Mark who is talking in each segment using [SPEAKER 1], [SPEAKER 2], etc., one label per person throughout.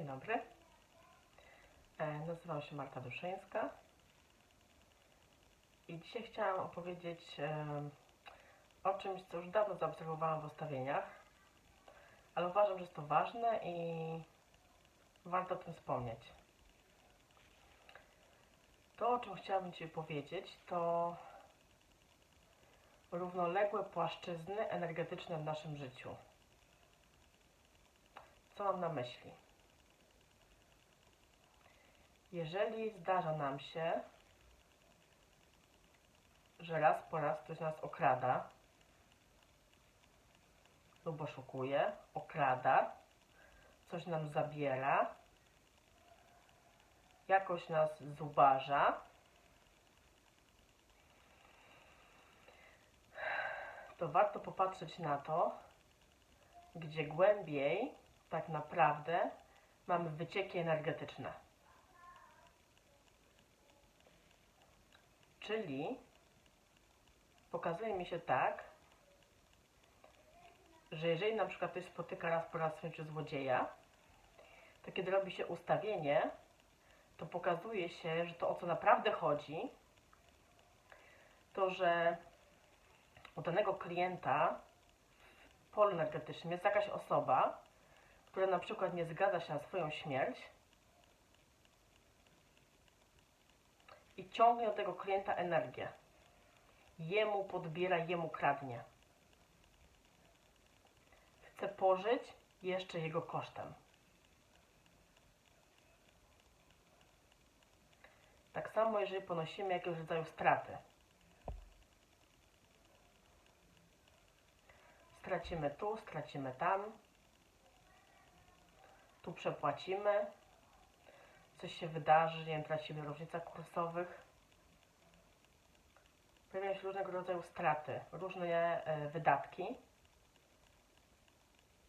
[SPEAKER 1] Dzień dobry. E, Nazywam się Marta Duszyńska i dzisiaj chciałam opowiedzieć e, o czymś, co już dawno zaobserwowałam w ustawieniach, ale uważam, że jest to ważne i warto o tym wspomnieć. To, o czym chciałabym Ci powiedzieć, to równoległe płaszczyzny energetyczne w naszym życiu. Co mam na myśli? Jeżeli zdarza nam się, że raz po raz ktoś nas okrada lub oszukuje, okrada, coś nam zabiera, jakoś nas zubaża, to warto popatrzeć na to, gdzie głębiej tak naprawdę mamy wycieki energetyczne. Czyli pokazuje mi się tak, że jeżeli na przykład ktoś spotyka raz po raz w złodzieja, to kiedy robi się ustawienie, to pokazuje się, że to o co naprawdę chodzi, to że u danego klienta w polu energetycznym jest jakaś osoba, która na przykład nie zgadza się na swoją śmierć i ciągnie do tego klienta energię. Jemu podbiera, jemu kradnie. Chce pożyć jeszcze jego kosztem. Tak samo, jeżeli ponosimy jakiegoś rodzaju straty. Stracimy tu, stracimy tam, tu przepłacimy, coś się wydarzy, nie wiem, tracimy różnicach kursowych. Pojawiają się różnego rodzaju straty, różne e, wydatki.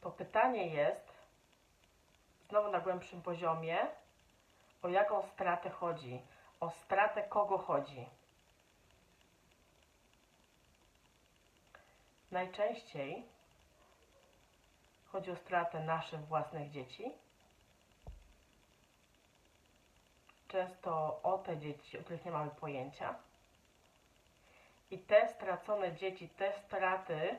[SPEAKER 1] To pytanie jest, znowu na głębszym poziomie, o jaką stratę chodzi, o stratę kogo chodzi. Najczęściej chodzi o stratę naszych własnych dzieci. Często o te dzieci, o których nie mamy pojęcia. I te stracone dzieci, te straty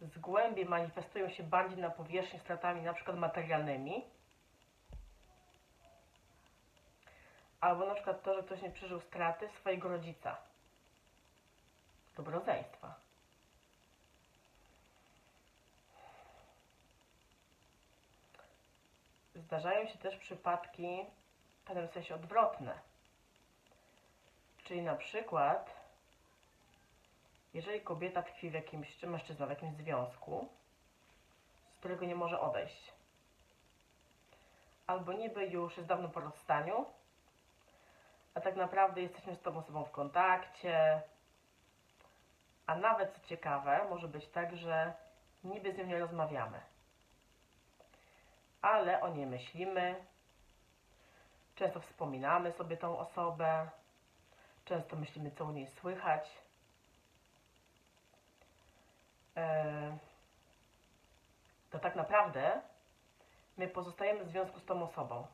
[SPEAKER 1] z głębi manifestują się bardziej na powierzchni stratami na przykład materialnymi. Albo na przykład to, że ktoś nie przeżył straty swojego rodzica lub rodzeństwa. Zdarzają się też przypadki w pewnym sensie odwrotne. Czyli na przykład, jeżeli kobieta tkwi w jakimś, czy mężczyzna w jakimś związku, z którego nie może odejść, albo niby już jest dawno po rozstaniu, a tak naprawdę jesteśmy z tą osobą w kontakcie, a nawet co ciekawe, może być tak, że niby z nią nie rozmawiamy ale o niej myślimy. Często wspominamy sobie tą osobę, często myślimy, co u niej słychać. E, to tak naprawdę my pozostajemy w związku z tą osobą.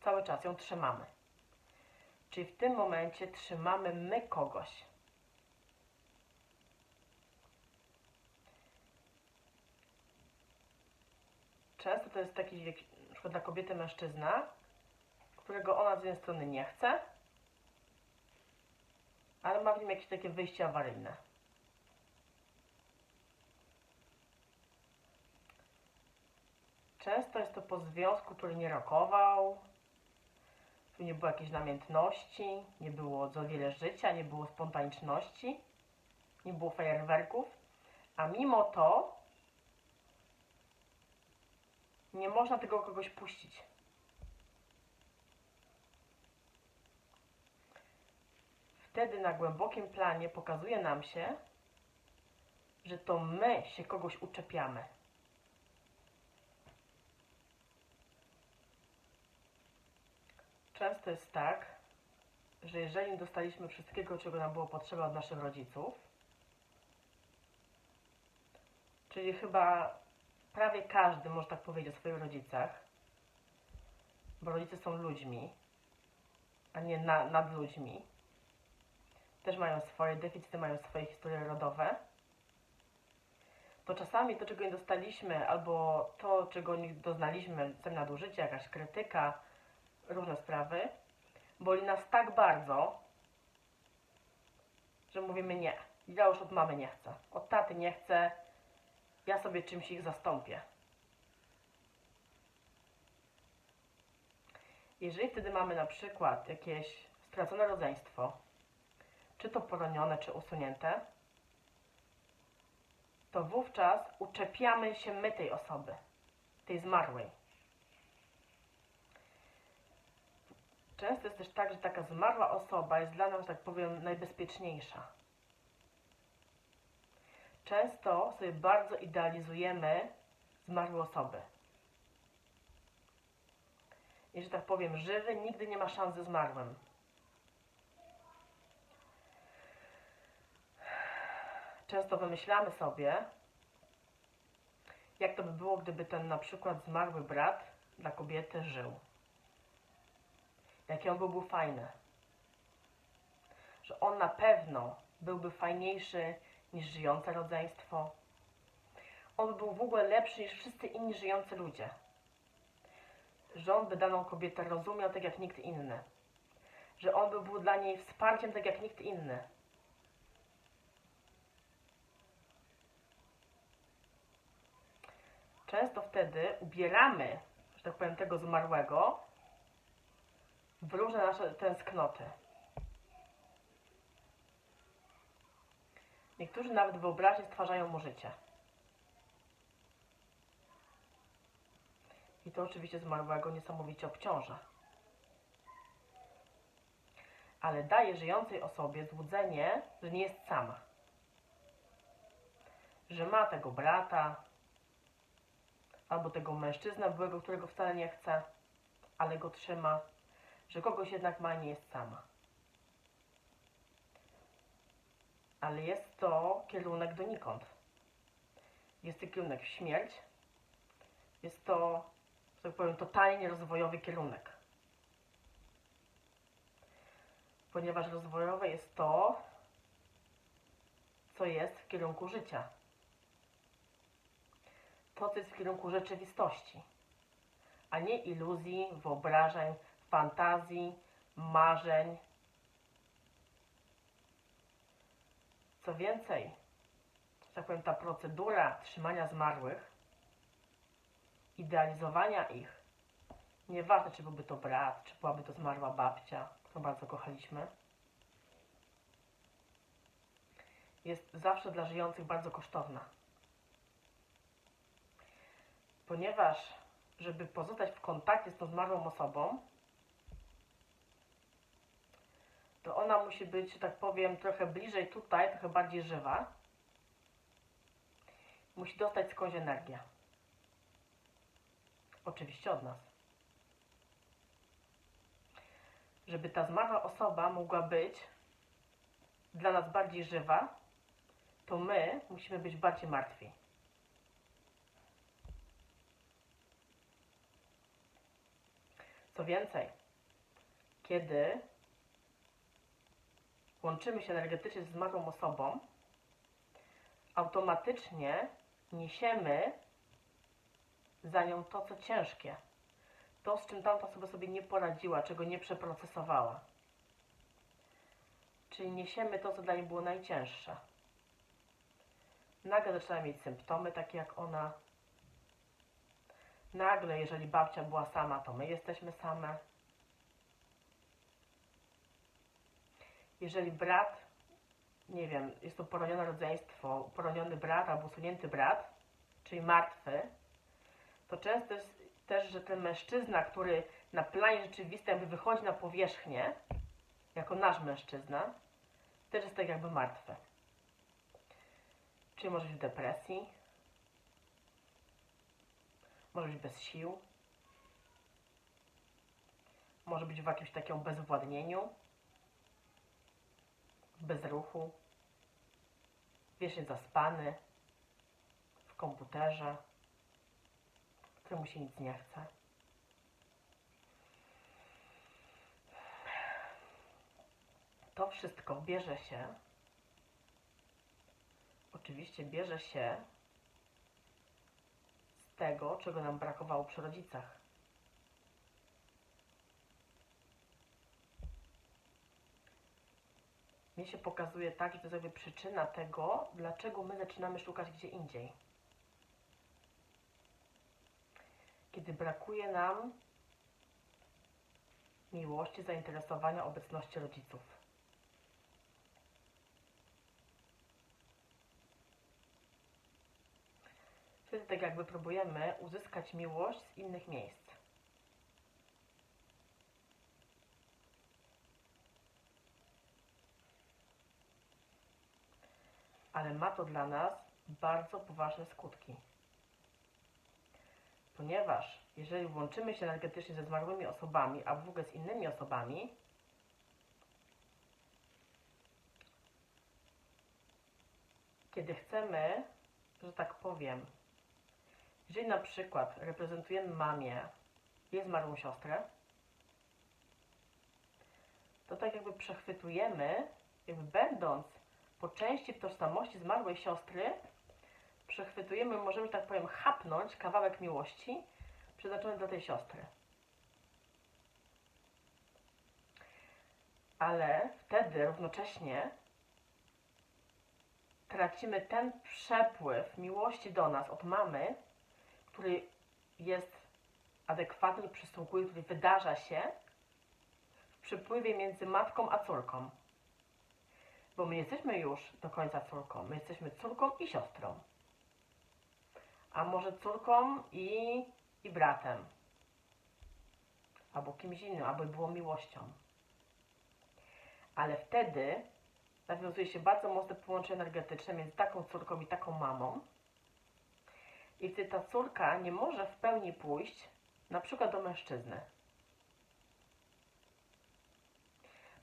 [SPEAKER 1] Cały czas ją trzymamy. Czyli w tym momencie trzymamy my kogoś. często to jest taki, na przykład dla kobiety mężczyzna, którego ona z jednej strony nie chce, ale ma w nim jakieś takie wyjście awaryjne. Często jest to po związku, który nie rokował, tu nie było jakiejś namiętności, nie było za wiele życia, nie było spontaniczności, nie było fajerwerków, a mimo to nie można tego kogoś puścić. Wtedy na głębokim planie pokazuje nam się, że to my się kogoś uczepiamy. Często jest tak, że jeżeli dostaliśmy wszystkiego, czego nam było potrzeba od naszych rodziców, czyli chyba prawie każdy może tak powiedzieć o swoich rodzicach, bo rodzice są ludźmi, a nie na, nad ludźmi. Też mają swoje deficyty, mają swoje historie rodowe. To czasami to, czego nie dostaliśmy, albo to, czego nie doznaliśmy, czasem nadużycie, jakaś krytyka, różne sprawy, boli nas tak bardzo, że mówimy nie. Ja już od mamy nie chcę, od taty nie chcę, ja sobie czymś ich zastąpię. Jeżeli wtedy mamy na przykład jakieś stracone rodzeństwo, czy to poronione, czy usunięte, to wówczas uczepiamy się my tej osoby, tej zmarłej. Często jest też tak, że taka zmarła osoba jest dla nas, tak powiem, najbezpieczniejsza. Często sobie bardzo idealizujemy zmarłe osoby. I że tak powiem, żywy nigdy nie ma szans ze zmarłym. Często wymyślamy sobie, jak to by było, gdyby ten na przykład zmarły brat dla kobiety żył. Jaki on byłby fajny. Że on na pewno byłby fajniejszy niż żyjące rodzeństwo. On był w ogóle lepszy niż wszyscy inni żyjący ludzie. Że on by daną kobietę rozumiał tak jak nikt inny. Że on by był dla niej wsparciem tak jak nikt inny. Często wtedy ubieramy, że tak powiem, tego zmarłego w różne nasze tęsknoty. Niektórzy nawet wyobraźnie stwarzają mu życie. I to oczywiście zmarłego niesamowicie obciąża. Ale daje żyjącej osobie złudzenie, że nie jest sama. Że ma tego brata, albo tego mężczyznę byłego, którego wcale nie chce, ale go trzyma, że kogoś jednak ma, nie jest sama. Ale jest to kierunek donikąd. Jest to kierunek w śmierć. Jest to, że tak powiem, totalnie rozwojowy kierunek. Ponieważ rozwojowe jest to, co jest w kierunku życia. Jest w kierunku rzeczywistości, a nie iluzji, wyobrażeń, fantazji, marzeń. Co więcej, tak powiem, ta procedura trzymania zmarłych, idealizowania ich, nieważne czy byłby to brat, czy byłaby to zmarła babcia, którą bardzo kochaliśmy, jest zawsze dla żyjących bardzo kosztowna. Ponieważ, żeby pozostać w kontakcie z tą zmarłą osobą, to ona musi być, że tak powiem, trochę bliżej tutaj, trochę bardziej żywa. Musi dostać skądś energię. Oczywiście od nas. Żeby ta zmarła osoba mogła być dla nas bardziej żywa, to my musimy być bardziej martwi. Co więcej, kiedy łączymy się energetycznie z zmarłą osobą, automatycznie niesiemy za nią to, co ciężkie. To, z czym tamta osoba sobie nie poradziła, czego nie przeprocesowała. Czyli niesiemy to, co dla niej było najcięższe. Nagle zaczyna mieć symptomy, takie jak ona. Nagle, jeżeli babcia była sama, to my jesteśmy same. jeżeli brat, nie wiem, jest to poronione rodzeństwo, poroniony brat albo usunięty brat, czyli martwy, to często jest też, że ten mężczyzna, który na planie rzeczywistym jakby wychodzi na powierzchnię, jako nasz mężczyzna, też jest tak jakby martwy. Czyli może być w depresji, może być bez sił. Może być w jakimś takim bezwładnieniu. Bez ruchu. Wiecznie zaspany. W komputerze. Któremu się nic nie chce. To wszystko bierze się oczywiście bierze się tego, czego nam brakowało przy rodzicach. Mnie się pokazuje tak, że to jest przyczyna tego, dlaczego my zaczynamy szukać gdzie indziej. Kiedy brakuje nam miłości, zainteresowania, obecności rodziców. Tak jakby próbujemy uzyskać miłość z innych miejsc. Ale ma to dla nas bardzo poważne skutki. Ponieważ jeżeli łączymy się energetycznie ze zmarłymi osobami, a w ogóle z innymi osobami, kiedy chcemy, że tak powiem, jeżeli na przykład reprezentujemy mamie jej zmarłą siostrę, to tak jakby przechwytujemy, jakby będąc po części w tożsamości zmarłej siostry, przechwytujemy, możemy, że tak powiem, chapnąć kawałek miłości przeznaczony dla tej siostry. Ale wtedy równocześnie tracimy ten przepływ miłości do nas od mamy, który jest adekwatny, przysługuje, który wydarza się w przepływie między matką a córką. Bo my jesteśmy już do końca córką, my jesteśmy córką i siostrą. A może córką i, i bratem. Albo kimś innym, albo było miłością. Ale wtedy nawiązuje się bardzo mocne połączenie energetyczne między taką córką i taką mamą. I wtedy ta córka nie może w pełni pójść na przykład do mężczyzny.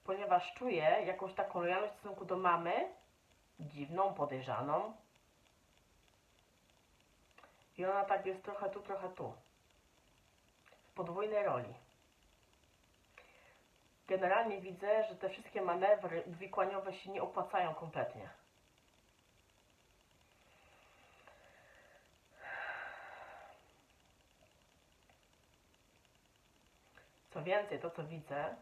[SPEAKER 1] Ponieważ czuje jakąś taką lojalność w stosunku do mamy, dziwną, podejrzaną. I ona tak jest trochę tu, trochę tu. W podwójnej roli. Generalnie widzę, że te wszystkie manewry uwikłaniowe się nie opłacają kompletnie. Więcej, to co widzę,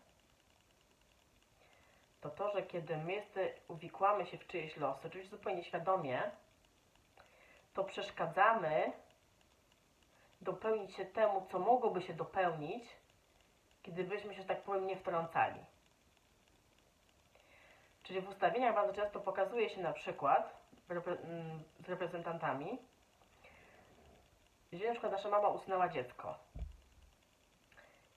[SPEAKER 1] to to, że kiedy my jeste, uwikłamy się w czyjeś losy, oczywiście zupełnie świadomie, to przeszkadzamy dopełnić się temu, co mogłoby się dopełnić, kiedybyśmy się, tak powiem, nie wtrącali. Czyli w ustawieniach bardzo często pokazuje się na przykład mm, z reprezentantami, jeżeli na przykład nasza mama usunęła dziecko.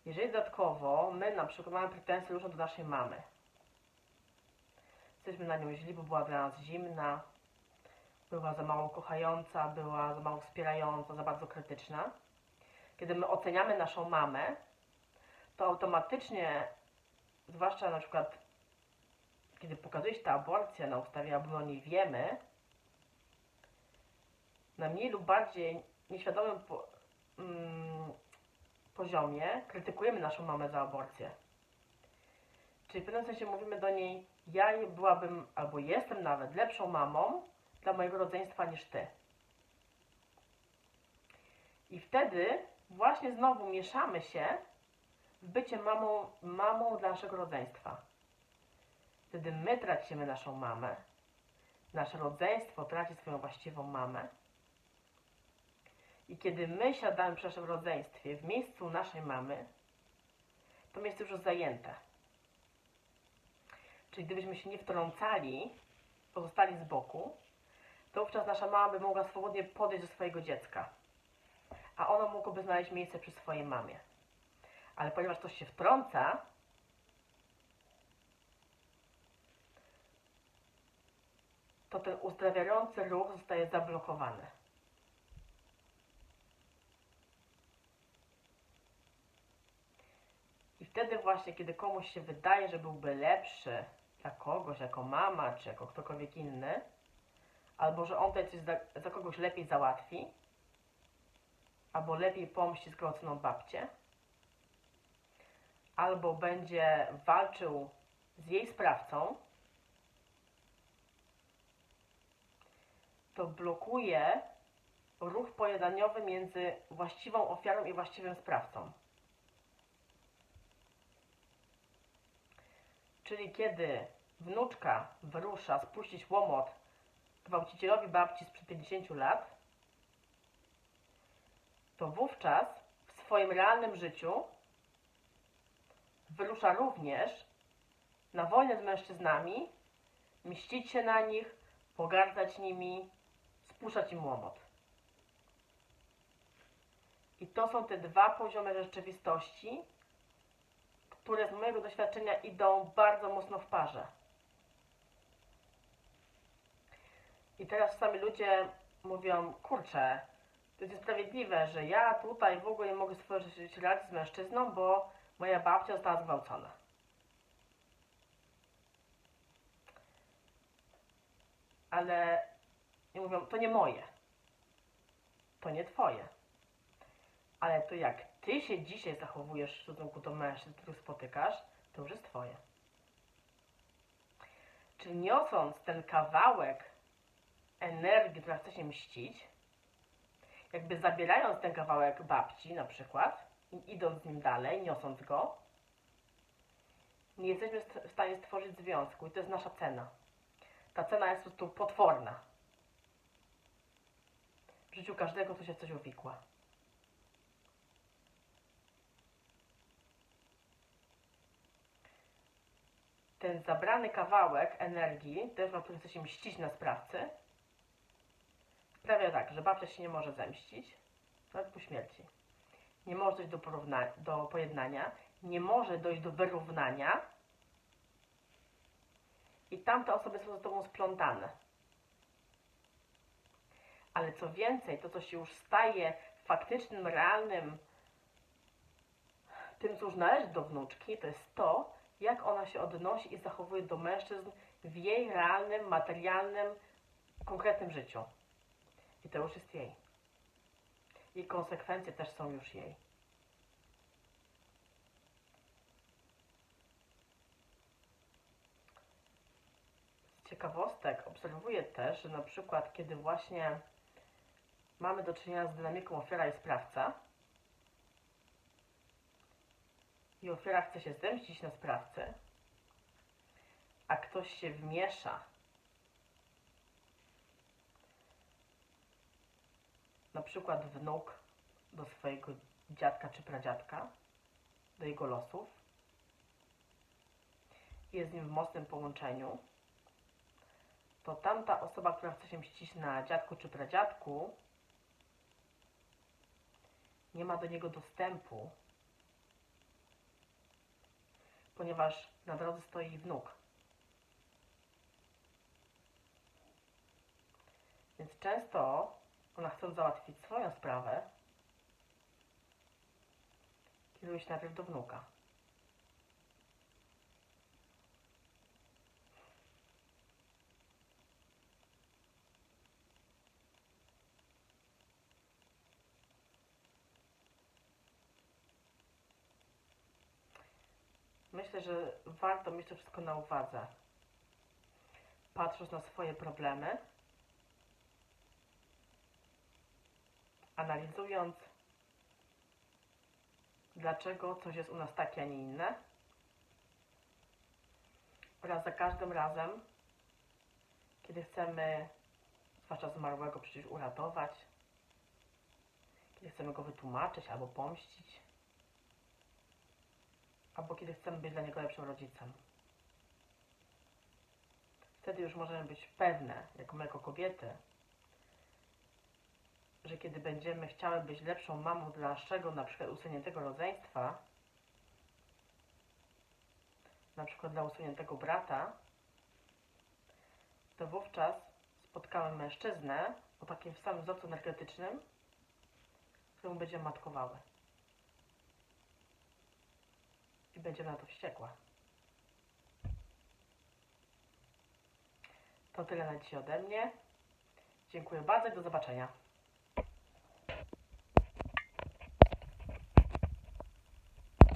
[SPEAKER 1] Jeżeli dodatkowo my na przykład mamy pretensje różne do naszej mamy, jesteśmy na nią źli, bo była dla nas zimna, była za mało kochająca, była za mało wspierająca, za bardzo krytyczna. Kiedy my oceniamy naszą mamę, to automatycznie, zwłaszcza na przykład kiedy pokazuje się ta aborcja na ustawie, niej wiemy, na mniej lub bardziej nieświadomym po, mm, poziomie krytykujemy naszą mamę za aborcję. Czyli w pewnym sensie mówimy do niej, ja byłabym, albo jestem nawet lepszą mamą dla mojego rodzeństwa niż ty. I wtedy właśnie znowu mieszamy się w bycie mamą, mamą dla naszego rodzeństwa. Wtedy my tracimy naszą mamę, nasze rodzeństwo traci swoją właściwą mamę. I kiedy my siadamy przy naszym rodzeństwie w miejscu naszej mamy, to miejsce już jest zajęte. Czyli gdybyśmy się nie wtrącali, pozostali z boku, to wówczas nasza mama by mogła swobodnie podejść do swojego dziecka, a ono mogłoby znaleźć miejsce przy swojej mamie. Ale ponieważ ktoś się wtrąca, to ten uzdrawiający ruch zostaje zablokowany. I wtedy właśnie, kiedy komuś się wydaje, że byłby lepszy dla kogoś, jako mama, czy jako ktokolwiek inny, albo że on tutaj coś za, za kogoś lepiej załatwi, albo lepiej pomści skroconą babcię, albo będzie walczył z jej sprawcą, to blokuje ruch pojedaniowy między właściwą ofiarą i właściwym sprawcą. Czyli kiedy wnuczka wyrusza spuścić łomot gwałcicielowi babci sprzed 50 lat, to wówczas w swoim realnym życiu wyrusza również na wojnę z mężczyznami, mścić się na nich, pogardzać nimi, spuszczać im łomot. I to są te dwa poziomy rzeczywistości, które z mojego doświadczenia idą bardzo mocno w parze. I teraz czasami ludzie mówią, kurczę, to jest niesprawiedliwe, że ja tutaj w ogóle nie mogę stworzyć relacji z mężczyzną, bo moja babcia została zgwałcona. Ale i mówią, to nie moje. To nie twoje. Ale to jak ty się dzisiaj zachowujesz w stosunku do mężczyzn, których spotykasz, to już jest twoje. Czyli niosąc ten kawałek energii, która chce się mścić, jakby zabierając ten kawałek babci na przykład i idąc z nim dalej, niosąc go, nie jesteśmy st- w stanie stworzyć związku i to jest nasza cena. Ta cena jest po prostu potworna. W życiu każdego to się coś uwikła. Ten zabrany kawałek energii, też który chce się mścić na sprawcy, sprawia tak, że babcia się nie może zemścić, nawet po śmierci. Nie może dojść do, porówna- do pojednania, nie może dojść do wyrównania i tamte osoby są ze sobą splątane. Ale co więcej, to co się już staje faktycznym, realnym, tym co już należy do wnuczki, to jest to, jak ona się odnosi i zachowuje do mężczyzn w jej realnym, materialnym, konkretnym życiu. I to już jest jej. I konsekwencje też są już jej. Z ciekawostek obserwuję też, że na przykład kiedy właśnie mamy do czynienia z dynamiką ofiara i sprawca i ofiara chce się zemścić na sprawcy, a ktoś się wmiesza. Na przykład wnuk do swojego dziadka czy pradziadka, do jego losów, jest z nim w mocnym połączeniu, to tamta osoba, która chce się mścić na dziadku czy pradziadku, nie ma do niego dostępu, ponieważ na drodze stoi wnuk. Więc często ona chcąc załatwić swoją sprawę, kieruje się najpierw do wnuka. Myślę, że warto mieć to wszystko na uwadze. Patrząc na swoje problemy, analizując, dlaczego coś jest u nas takie, a nie inne, oraz za każdym razem, kiedy chcemy, zwłaszcza zmarłego, przecież uratować, kiedy chcemy go wytłumaczyć albo pomścić, albo kiedy chcemy być dla niego lepszym rodzicem. Wtedy już możemy być pewne, jako my, jako kobiety, że kiedy będziemy chciały być lepszą mamą dla naszego, na przykład usuniętego rodzeństwa, na przykład dla usuniętego brata, to wówczas spotkamy mężczyznę o takim samym wzorcu energetycznym, któremu będziemy matkowały. I będziemy na to wściekła. To tyle na dzisiaj ode mnie. Dziękuję bardzo i do zobaczenia.